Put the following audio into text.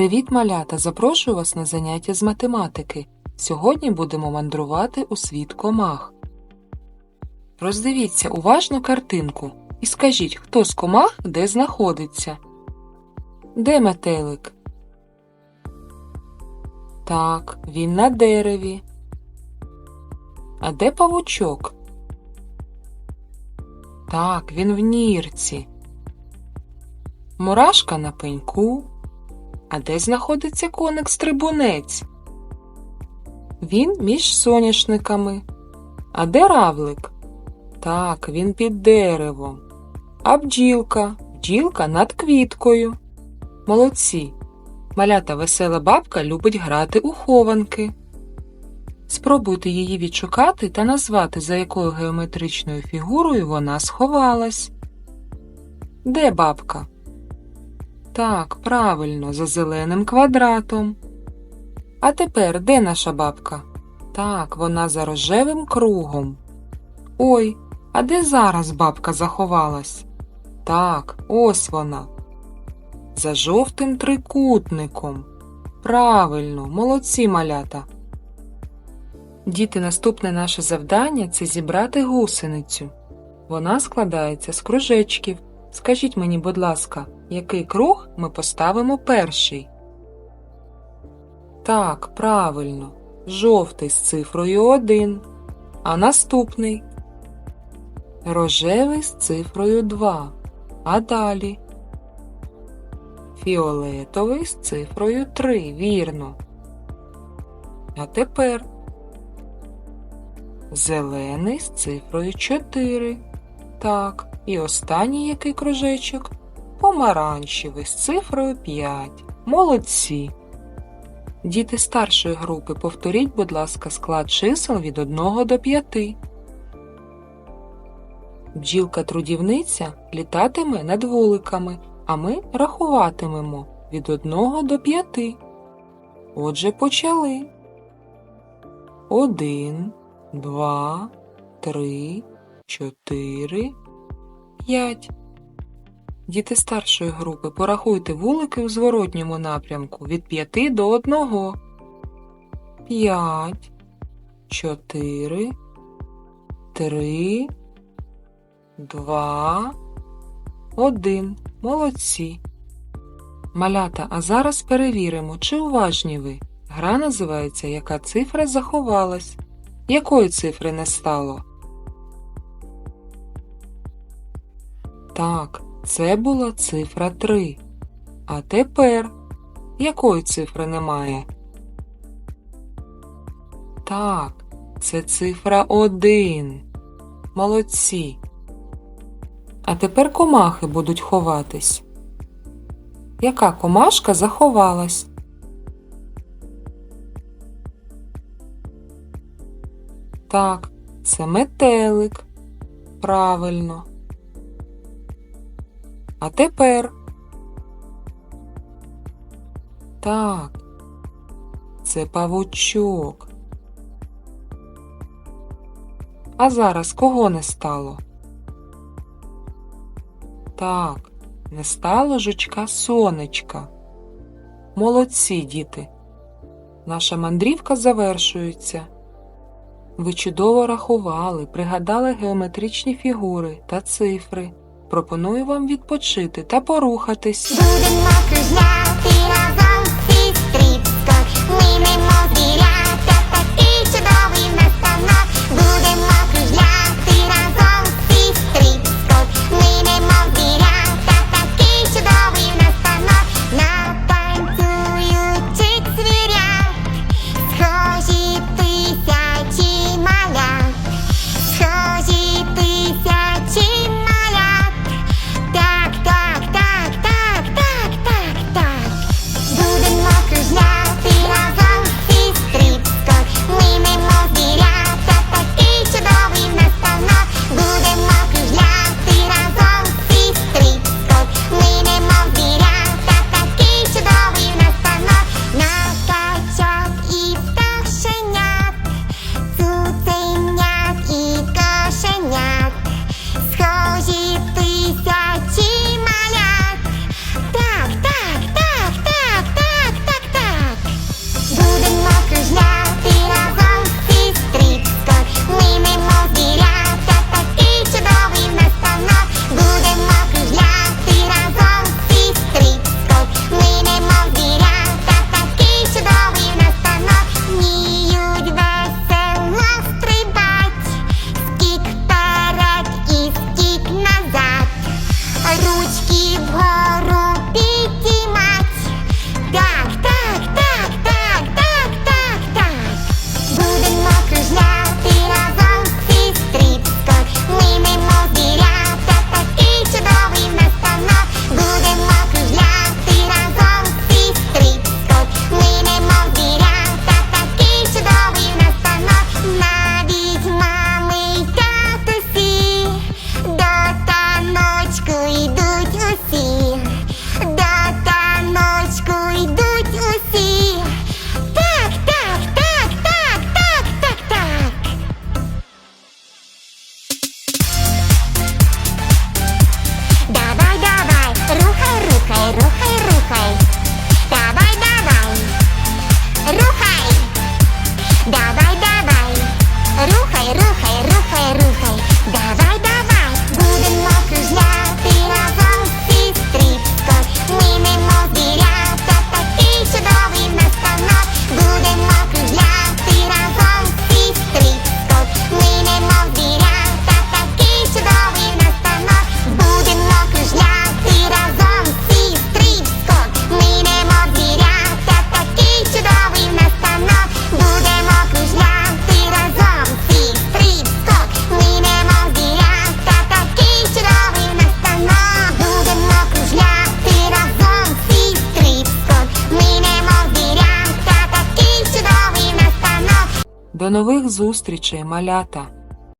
Привіт, малята! Запрошую вас на заняття з математики. Сьогодні будемо мандрувати у світ комах. Роздивіться уважно картинку і скажіть, хто з комах де знаходиться. Де метелик? Так, він на дереві. А де павучок? Так, він в нірці. Мурашка на пеньку. А де знаходиться коник-стрибунець? Він між соняшниками. А де равлик? Так, він під деревом. А бджілка? Бджілка над квіткою. Молодці. Малята весела бабка любить грати у хованки. Спробуйте її відшукати та назвати, за якою геометричною фігурою вона сховалась. Де бабка? Так, правильно, за зеленим квадратом. А тепер де наша бабка? Так, вона за рожевим кругом. Ой, а де зараз бабка заховалась? Так, ось вона. За жовтим трикутником. Правильно, молодці малята. Діти, наступне наше завдання це зібрати гусеницю. Вона складається з кружечків. Скажіть мені, будь ласка, який круг ми поставимо перший? Так, правильно, жовтий з цифрою 1. А наступний рожевий з цифрою 2. А далі фіолетовий з цифрою 3. Вірно. А тепер зелений з цифрою 4. Так, і останній який кружечок? Помаранчевий з цифрою 5. Молодці. Діти старшої групи, повторіть, будь ласка, склад чисел від 1 до 5. Бджілка-трудівниця літатиме над вуликами, а ми рахуватимемо від 1 до 5. Отже, почали. 1, 2, 3, 4, 5. Діти старшої групи, порахуйте вулики у зворотньому напрямку від 5 до 1. 5, 4, 3, 2, 1. Молодці. Малята, а зараз перевіримо, чи уважні ви. Гра називається Яка цифра заховалась. Якої цифри не стало? Так, це була цифра 3. А тепер якої цифри немає? Так, це цифра 1. Молодці. А тепер комахи будуть ховатись. Яка комашка заховалась? Так, це метелик. Правильно. А тепер. Так, це павучок. А зараз кого не стало? Так, не стало жучка сонечка. Молодці, діти. Наша мандрівка завершується. Ви чудово рахували, пригадали геометричні фігури та цифри. Пропоную вам відпочити та порухатись. Зустрічей, малята!